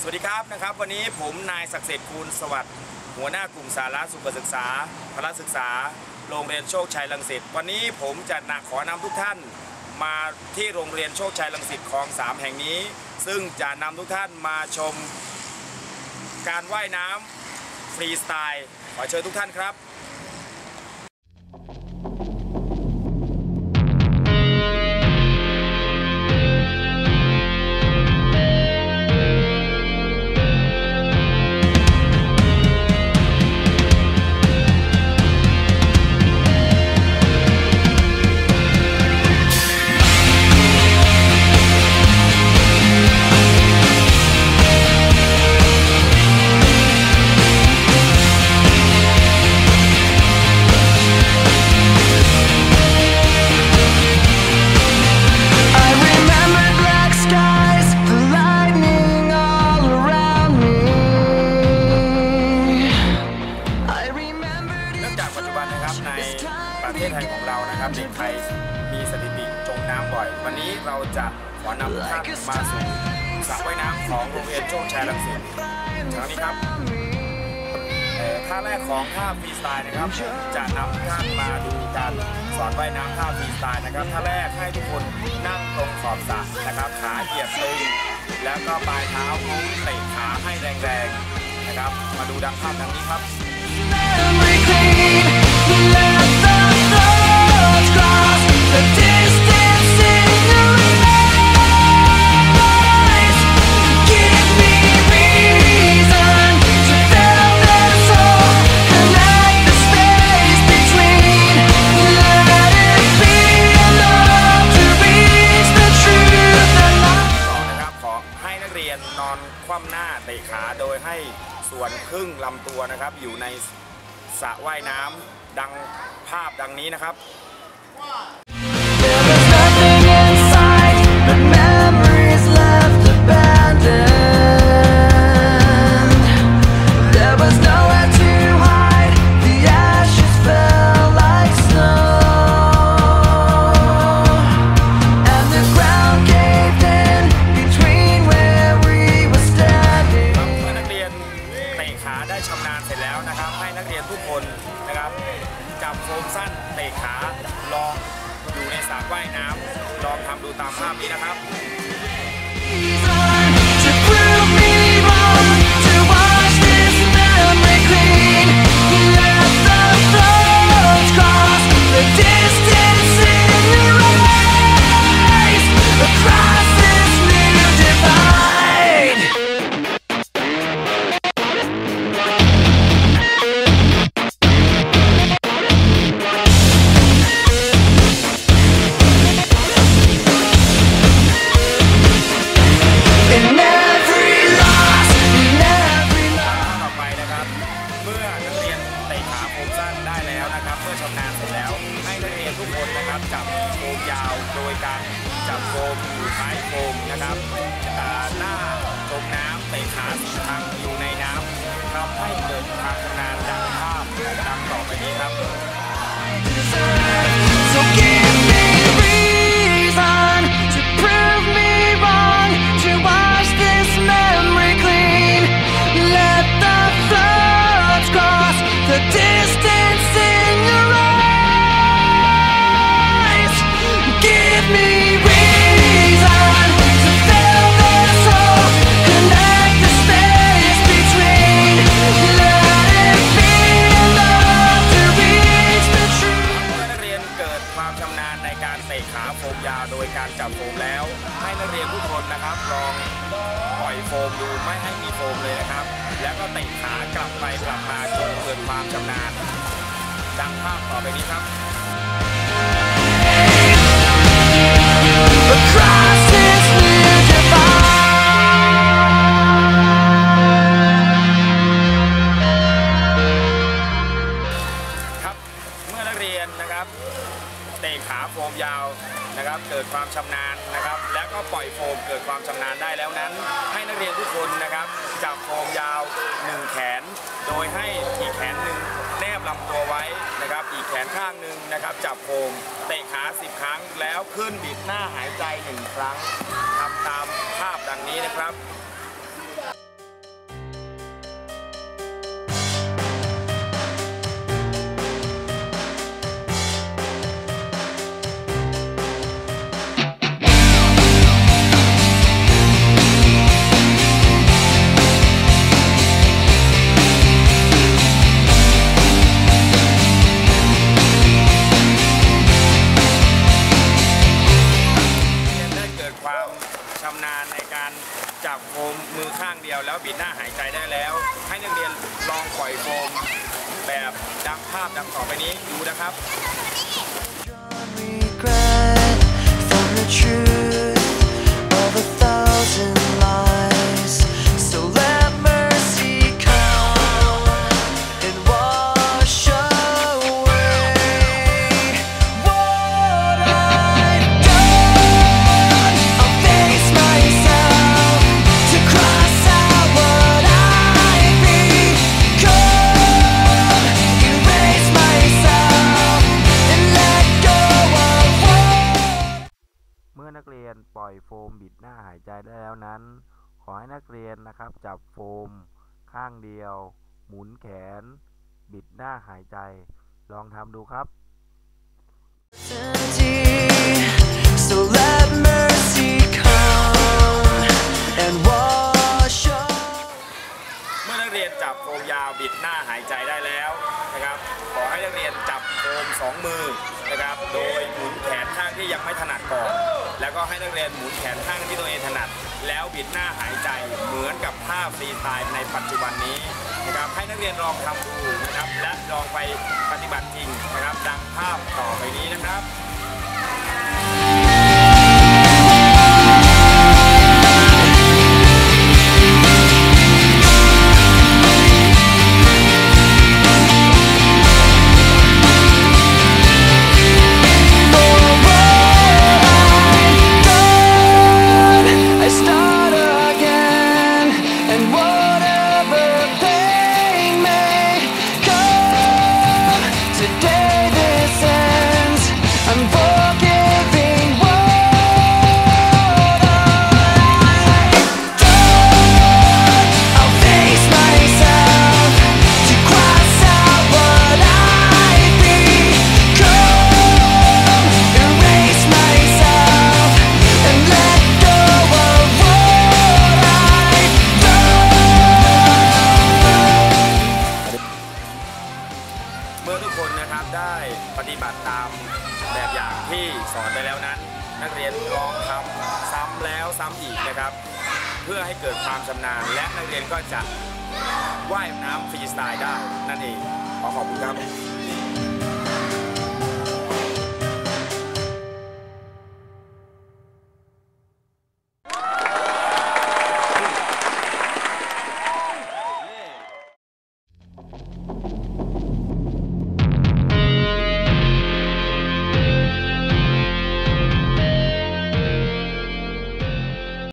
สวัสดีครับนะครับ วันนี้ผมนายศักดิ์สิทธิ์คูณสวัสดิ์หัวหน้ากลุ่มสาระสุขศึกษาพละศึกษา โรงเรียนโชคชัยลังสิตวันนี้ผมจะนาขอนำทุกท่านมาที่โรงเรียนโชคชัยลังสิตคลองสามแห่งนี้ ซึ่งจะนำทุกท่านมาชมการว่ายน้ำฟรีสไตล์ขอเชิญทุกท่านครับ ท่าแรกของท่าฟรีสไตล์นะครับจะนำท่านมาดูการสอนว่ายน้ำท่าฟรีสไตล์นะครับท่าแรกให้ทุกคนนั่งตรงขอบสระนะครับ ขาเหยียบตึงแล้วก็ปลายเท้าโค้งเตะขาให้แรงๆนะครับ มาดูดังภาพดังนี้ครับ ส่วนครึ่งลำตัวนะครับ อยู่ในสระว่ายน้ำดังภาพดังนี้นะครับะขาลองอยู่ในสระว่ายน้ำลองทำดูตามภาพนี้นะครับ โดยการจับโฟมอยู่ท้ายโฟมนะครับตาหน้าจมน้ำเตะขาสีทางอยู่ในน้ำทำให้เกิดความชำนดังภาพดังต่อไปนี้ครับ นะครับลองปล่อยโฟมดูไม่ให้มีโฟมเลยนะครับ แล้วก็เตะขากลับไปกลับมาจนเกิดความชำนาญดังภาพต่อไปนี้ครับ Across ทุกคนนะครับจับโฟมยาวหนึ่งแขน โดยให้อีกแขนหนึ่งแนบลำตัวไว้นะครับ อีกแขนข้างหนึ่งนะครับ จับโคมเตะขา 10 ครั้งแล้วขึ้นบิดหน้าหายใจหนึ่งครั้งทำตามภาพดังนี้นะครับ ล่อยโคมแบบดังภาพดังต่อไปนี้ดูนะครับ ล่อยโฟมบิดหน้าหายใจได้แล้วนั้น ขอให้นักเรียนนะครับ จับโฟม ข้างเดียว หมุนแขน บิดหน้าหายใจ ลองทำดูครับ So let mercy come and wash เมื่อนักเรียนจับโฟมยาวบิดหน้าหายใจได้แล้วนะครับ ขอให้นักเรียนจับ ก็ให้นักเรียนหมุนแขนข้างที่ตัวเองถนัด แล้วบิดหน้าหายใจเหมือนกับภาพฟรีสไตล์ในปัจจุบันนี้นะครับให้นักเรียนลองทำดูนะครับและลองไปปฏิบัติจริงนะครับดังภาพต่อ ลองทำซ้ำแล้วซ้ำอีกนะครับ เพื่อให้เกิดความชำนาญ และนักเรียนก็จะว่ายน้ำฟรีสไตล์ได้นั่นเองขอขอบคุณครับ